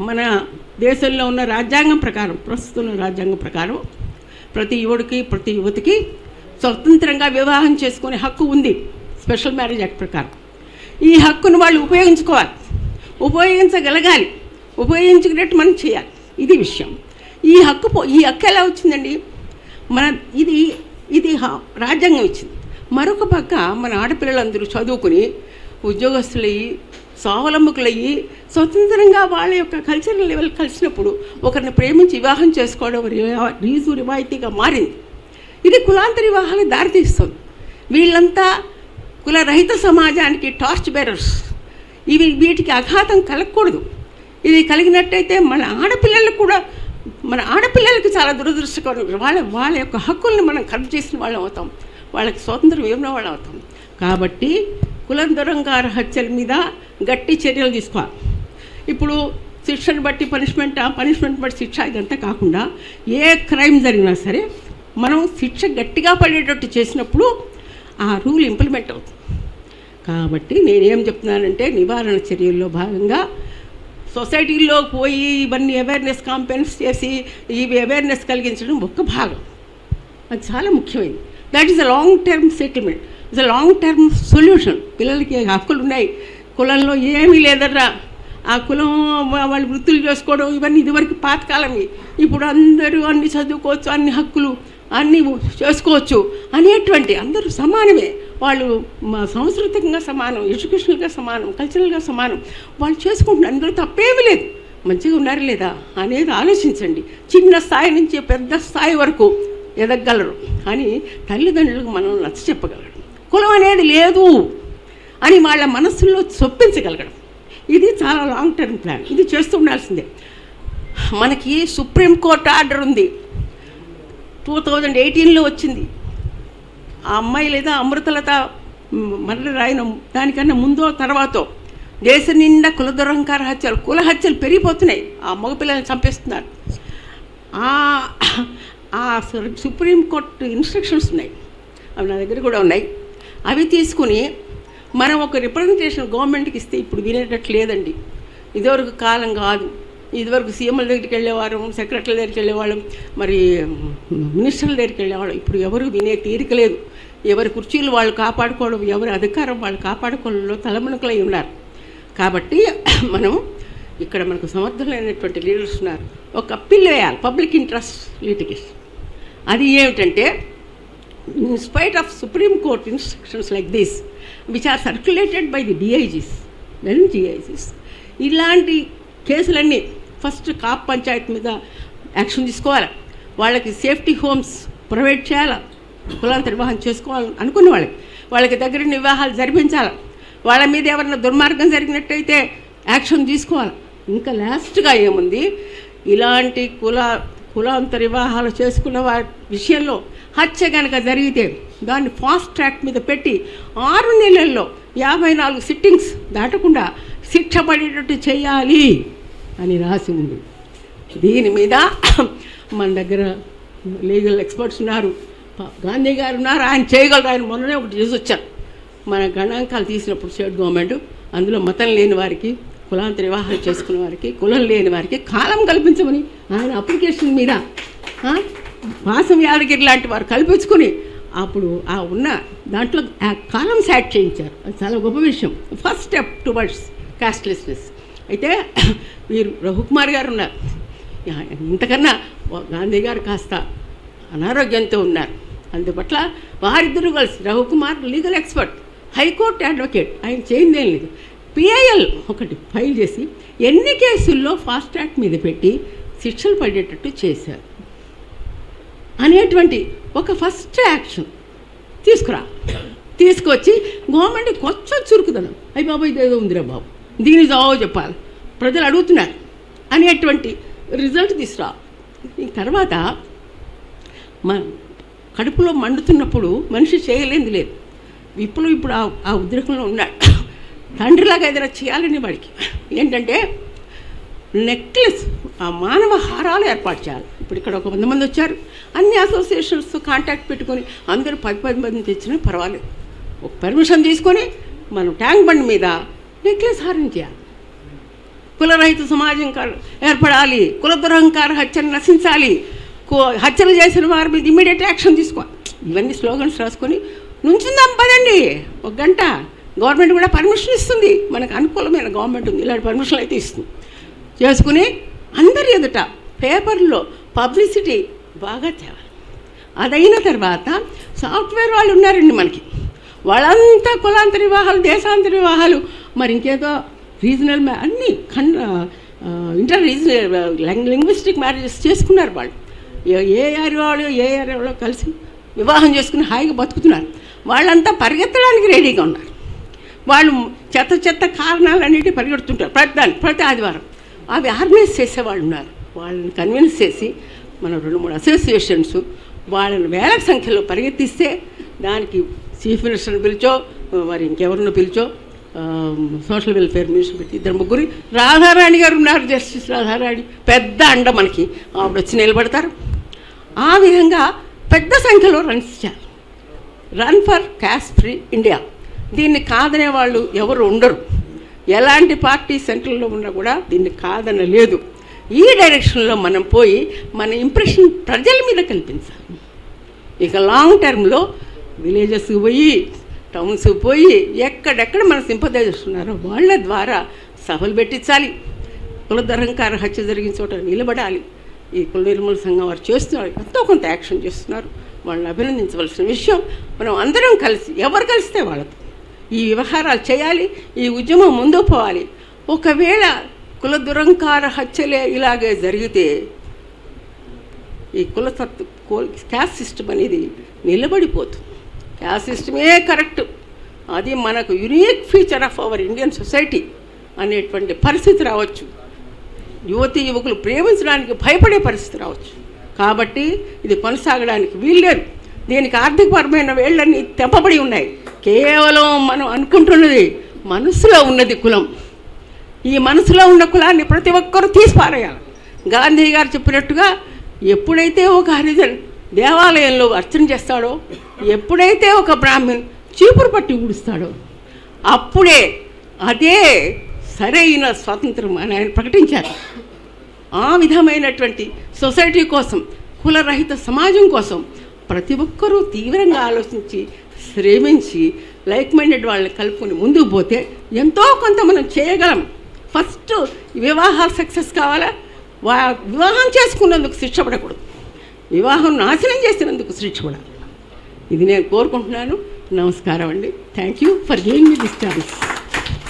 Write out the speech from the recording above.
మన దేశంలో ఉన్న రాజ్యాంగం ప్రకారం ప్రస్తుతం ఉన్న రాజ్యాంగం ప్రకారం ప్రతి యువడికి ప్రతి యువతికి స్వతంత్రంగా వివాహం చేసుకునే హక్కు ఉంది స్పెషల్ మ్యారేజ్ యాక్ట్ ప్రకారం. ఈ హక్కును వాళ్ళు ఉపయోగించుకోవాలి ఉపయోగించగలగాలి ఉపయోగించుకున్నట్టు మనం చేయాలి. ఇది విషయం. ఈ హక్కు ఈ హక్కు ఎలా వచ్చిందండి? మన ఇది ఇది హ- రాజ్యాంగం ఇచ్చింది. మరొక పక్క మన ఆడపిల్లలందరూ చదువుకుని ఉద్యోగస్తులయ్యి స్వావలంబకులయ్యి స్వతంత్రంగా వాళ్ళ యొక్క కల్చరల్ లెవెల్ కలిసినప్పుడు ఒకరిని ప్రేమించి వివాహం చేసుకోవడం రీజు రివాయితీగా మారింది. ఇది కులాంతర వివాహాలకు దారితీస్తుంది. వీళ్ళంతా కులరహిత సమాజానికి టార్చ్ బేరర్స్ ఇవి వీటికి అఘాతం కలగకూడదు. ఇది కలిగినట్టయితే మన ఆడపిల్లలకు కూడా మన ఆడపిల్లలకు చాలా దురదృష్టకరం. వాళ్ళ వాళ్ళ యొక్క హక్కుల్ని మనం ఖర్చు చేసిన వాళ్ళం అవుతాం. వాళ్ళకి స్వాతంత్రం ఇవ్వడం వాళ్ళం అవుతాం. కాబట్టి కులందరంగార హత్యల మీద గట్టి చర్యలు తీసుకోవాలి ఇప్పుడు శిక్షను బట్టి పనిష్మెంట్? ఆ పనిష్మెంట్ బట్టి శిక్ష ఇదంతా కాకుండా ఏ క్రైమ్ జరిగినా సరే మనం శిక్ష గట్టిగా పడేటట్టు చేసినప్పుడు ఆ రూల్ ఇంప్లిమెంట్ అవుతుంది. కాబట్టి నేనేం చెప్తున్నానంటే నివారణ చర్యల్లో భాగంగా సొసైటీలో పోయి ఇవన్నీ అవేర్నెస్ క్యాంపెయిన్స్ చేసి ఇవి అవేర్నెస్ కలిగించడం ఒక భాగం. అది చాలా ముఖ్యమైనది. That is a long term settlement is a long term solution పిల్లలకి హక్కులు ఉన్నాయి? కులంలో ఏమీ లేదర్రా ఆ కులం వాళ్ళు వృత్తులు చేసుకోవడం ఇవన్నీ ఇదివరకు పాతకాలమే. ఇప్పుడు అందరూ అన్ని చదువుకోవచ్చు అన్ని హక్కులు అన్నీ చేసుకోవచ్చు అనేటువంటి అందరూ సమానమే. వాళ్ళు మా సాంస్కృతికంగా సమానం ఎడ్యుకేషనల్గా సమానం కల్చరల్గా సమానం. వాళ్ళు చేసుకుంటున్నారు అందులో తప్పేమీ లేదు. మంచిగా ఉన్నారు లేదా అనేది ఆలోచించండి. చిన్న స్థాయి నుంచి పెద్ద స్థాయి వరకు ఎదగలరు. అని తల్లిదండ్రులకు మనం నచ్చ చెప్పగలగడం కులం అనేది లేదు అని వాళ్ళ మనస్సుల్లో చొప్పించగలగడం. ఇది చాలా లాంగ్ టర్మ్ ప్లాన్ ఇది చేస్తూ ఉండాల్సిందే. మనకి సుప్రీంకోర్టు ఆర్డర్ ఉంది. టూ థౌజండ్ ఎయిటీన్లో వచ్చింది. ఆ అమ్మాయి లేదా అమృతలత మరణ రాయన దానికన్నా ముందో తర్వాతో దేశం నిండా కులదురంకార హత్యలు కుల హత్యలు పెరిగిపోతున్నాయి. ఆ మగపిల్లల్ని చంపేస్తున్నారు. ఆ సుప్రీంకోర్టు ఇన్స్ట్రక్షన్స్ ఉన్నాయి. అవి నా దగ్గర కూడా ఉన్నాయి. అవి తీసుకుని మనం ఒక రిప్రజెంటేషన్ గవర్నమెంట్కి ఇస్తే ఇప్పుడు వినేటట్లు లేదండి. ఇదివరకు కాలం కాదు. ఇదివరకు సీఎంల దగ్గరికి వెళ్ళేవారు సెక్రటరీల దగ్గరికి వెళ్ళేవాళ్ళం మరి మినిస్టర్ల దగ్గరికి వెళ్ళేవాళ్ళం. ఇప్పుడు ఎవరు వినే తీరిక లేదు. ఎవరి కుర్చీలు వాళ్ళు కాపాడుకోవడం ఎవరి అధికారం వాళ్ళు కాపాడుకోవడంలో తలమునకలై ఉన్నారు. కాబట్టి మనం ఇక్కడ మనకు సమర్థులైనటువంటి లీడర్స్ ఉన్నారు. ఒక పిల్ల వేయాలి పబ్లిక్ ఇంట్రెస్ట్ లిటిగేషన్ అది ఏమిటంటే in spite of supreme court instructions like this which are circulated by the DIGs when జిఐజీస్ ఇలాంటి కేసులన్నీ ఫస్ట్ కాప్ పంచాయత్ మీద యాక్షన్ తీసుకోవాలి. వాళ్ళకి సేఫ్టీ హోమ్స్ ప్రొవైడ్ చేయాలి? కులాంతర వివాహం చేసుకోవాలి అనుకున్న వాళ్ళకి. వాళ్ళకి దగ్గర వివాహాలు జరిపించాలి? వాళ్ళ మీద ఎవరైనా దుర్మార్గం జరిగినట్టయితే యాక్షన్ తీసుకోవాలి? ఇంకా లాస్ట్గా ఏముంది? ఇలాంటి కుల కులాంతర వివాహాలు చేసుకున్న వారి విషయంలో హత్య కనుక జరిగితే దాన్ని ఫాస్ట్ ట్రాక్ మీద పెట్టి ఆరు నెలల్లో యాభై నాలుగు సిట్టింగ్స్ దాటకుండా శిక్ష పడేటట్టు చేయాలి అని రాసి ఉంది. దీని మీద మన దగ్గర లీగల్ ఎక్స్పర్ట్స్ ఉన్నారు. గాంధీ గారు ఉన్నారు. ఆయన చేయగలరు. ఆయన మొన్ననే ఒకటి చేసి వచ్చారు. మన గణాంకాలు తీసినప్పుడు స్టేట్ గవర్నమెంట్ అందులో మతం లేని వారికి కులాంతర వివాహాలు చేసుకున్న వారికి కులం లేని వారికి కాలం కల్పించమని ఆయన అప్లికేషన్ మీద మాసం యాదగిరి లాంటి వారు కల్పించుకుని అప్పుడు ఆ ఉన్న దాంట్లో ఆ కాలం యాడ్ చేయించారు. అది చాలా గొప్ప విషయం. ఫస్ట్ స్టెప్ టువర్డ్స్ కాస్ట్లెస్నెస్ అయితే వీరు రఘుకుమార్ గారు ఉన్నారు. ఇంతకన్నా గాంధీ గారు కాస్త అనారోగ్యంతో ఉన్నారు. అందుపట్ల వారిద్దరూ కలిసి Raghukumar legal expert high court advocate. ఆయన చేయిందేం లేదు. పిఐఎల్ ఒకటి ఫైల్ చేసి ఎన్ని కేసుల్లో ఫాస్ట్ ట్రాక్ మీద పెట్టి శిక్షలు పడేటట్టు చేశారు? అనేటువంటి ఒక ఫస్ట్ యాక్షన్. తీసుకురా. తీసుకొచ్చి గవర్నమెంట్ కొంచెం చురుకుదనం. అయ్యి బాబు ఇదేదో ఉందిరా బాబు. దీని జావో చెప్పాలి. ప్రజలు అడుగుతున్నారు. అనేటువంటి రిజల్ట్ తీసుకురా. ఈ తర్వాత మన కడుపులో మండుతున్నప్పుడు మనిషి చేయలేనిది లేదు. ఇప్పుడు ఇప్పుడు ఆ ఆ ఉద్రేకంలో ఉన్నాడు. తండ్రిలాగా ఏదైనా చేయాలని వాడికి. ఏంటంటే నెక్లెస్ ఆ మానవ హారాలు ఏర్పాటు చేయాలి. ఇప్పుడు ఇక్కడ ఒక వంద మంది వచ్చారు. అన్ని అసోసియేషన్స్ కాంటాక్ట్ పెట్టుకొని అందరూ పది పది మంది తెచ్చినా పర్వాలేదు. ఒక పర్మిషన్ తీసుకొని మనం ట్యాంక్ బండ్ మీద నెక్లెస్ హారం చేయాలి. కులరహిత సమాజం ఏర్పడాలి. కుల దురహంకార హత్యను నశించాలి. హత్యలు చేసిన వారి మీద ఇమీడియట్ యాక్షన్ తీసుకో ఇవన్నీ స్లోగన్స్ రాసుకొని నుంచుందాం పదండి. ఒక గంట గవర్నమెంట్ కూడా పర్మిషన్ ఇస్తుంది. మనకు అనుకూలమైన గవర్నమెంట్ ఉంది. ఇలాంటి పర్మిషన్ అయితే ఇస్తుంది. చేసుకుని అందరి ఎదుట పేపర్లో పబ్లిసిటీ బాగా తేవాలి. అదైన తర్వాత సాఫ్ట్వేర్ వాళ్ళు ఉన్నారండి మనకి. వాళ్ళంతా కులాంతర వివాహాలు దేశాంతర వివాహాలు మరి ఇంకేదో రీజనల్ మ్యా అన్నీ కన్ ఇంటర్ రీజనల్ లింగ్విస్టిక్ మ్యారేజెస్ చేసుకున్నారు వాళ్ళు. ఏ- ఏ ఏరియా వాళ్ళు ఏ ఏరియాలో కలిసి వివాహం చేసుకుని హాయిగా బతుకుతున్నారు. వాళ్ళంతా పరిగెత్తడానికి రెడీగా ఉన్నారు. వాళ్ళు చెత్త చెత్త కారణాలన్నిటి పరిగెడుతుంటారు. ప్రతి దాన్ని ప్రతి ఆదివారం. అవి ఆర్గనైజ్ చేసేవాళ్ళు ఉన్నారు. వాళ్ళని కన్విన్స్ చేసి మన రెండు మూడు అసోసియేషన్స్ వాళ్ళని వేల సంఖ్యలో పరిగెత్తిస్తే దానికి చీఫ్ మినిస్టర్ని పిలిచో మరి ఇంకెవరిని పిలిచో సోషల్ వెల్ఫేర్ మినిస్టర్ పెట్టి ఇద్దరు ముగ్గురు రాధారాణి గారు ఉన్నారు జస్టిస్ రాధారాణి. పెద్ద అండ మనకి. ఆవిడ వచ్చి నిలబడతారు. ఆ విధంగా పెద్ద సంఖ్యలో రన్స్ చేయాలి. Run for cash free India దీన్ని కాదనే వాళ్ళు ఎవరు ఉండరు. ఎలాంటి పార్టీ సెంట్రల్లో ఉన్నా కూడా దీన్ని కాదన లేదు ఈ డైరెక్షన్లో మనం పోయి మన ఇంప్రెషన్ ప్రజల మీద కల్పించాలి ఇక లాంగ్ టర్మ్లో విలేజెస్కి పోయి టౌన్స్కి పోయి ఎక్కడెక్కడ మన సింపదైజర్స్ ఉన్నారో వాళ్ళ ద్వారా సభలు పెట్టించాలి. కులధరంకార హత్య జరిగిన చోట నిలబడాలి. ఈ కుల నిర్మూల సంఘం వారు చేస్తున్నారు. ఎంతో కొంత యాక్షన్ చేస్తున్నారు. వాళ్ళని అభినందించవలసిన విషయం మనం అందరం కలిసి ఎవరు కలిస్తే వాళ్ళతో? ఈ వ్యవహారాలు చేయాలి ఈ ఉద్యమం ముందు పోవాలి. ఒకవేళ కుల దురంకార హత్యలే ఇలాగే జరిగితే ఈ కుల తత్వ క్యాస్ట్ సిస్టమ్ అనేది నిలబడిపోతుంది. Caste సిస్టమే correct. అది మనకు unique feature of our Indian society అనేటువంటి పరిస్థితి రావచ్చు. యువతి యువకులు ప్రేమించడానికి భయపడే పరిస్థితి రావచ్చు. కాబట్టి ఇది కొనసాగడానికి వీల్లేదు. దీనికి ఆర్థికపరమైన వేళ్ళన్నీ తెంపబడి ఉన్నాయి. కేవలం మనం అనుకుంటున్నది మనసులో ఉన్నది కులం. ఈ మనసులో ఉన్న కులాన్ని ప్రతి ఒక్కరూ తీసిపారేయాలి. గాంధీ గారు చెప్పినట్టుగా ఎప్పుడైతే ఒక హరిజన్ దేవాలయంలో అర్చన చేస్తాడో ఎప్పుడైతే ఒక బ్రాహ్మణ్ చీపురు పట్టి ఊడుస్తాడో అప్పుడే అదే సరైన స్వాతంత్రం అని ఆయన ప్రకటించారు. ఆ విధమైనటువంటి సొసైటీ కోసం కులరహిత సమాజం కోసం ప్రతి ఒక్కరూ తీవ్రంగా ఆలోచించి శ్రమించి లైక్ మైండెడ్ వాళ్ళని కలుపుకొని ముందుకు పోతే ఎంతో కొంత మనం చేయగలం. ఫస్ట్ వివాహాలు సక్సెస్ కావాలా? వా వివాహం చేసుకున్నందుకు శిక్ష పడకూడదు. వివాహం నాశనం చేసినందుకు శిక్ష పడాలి. ఇది నేను కోరుకుంటున్నాను. నమస్కారం అండి. Thank you for giving me this chance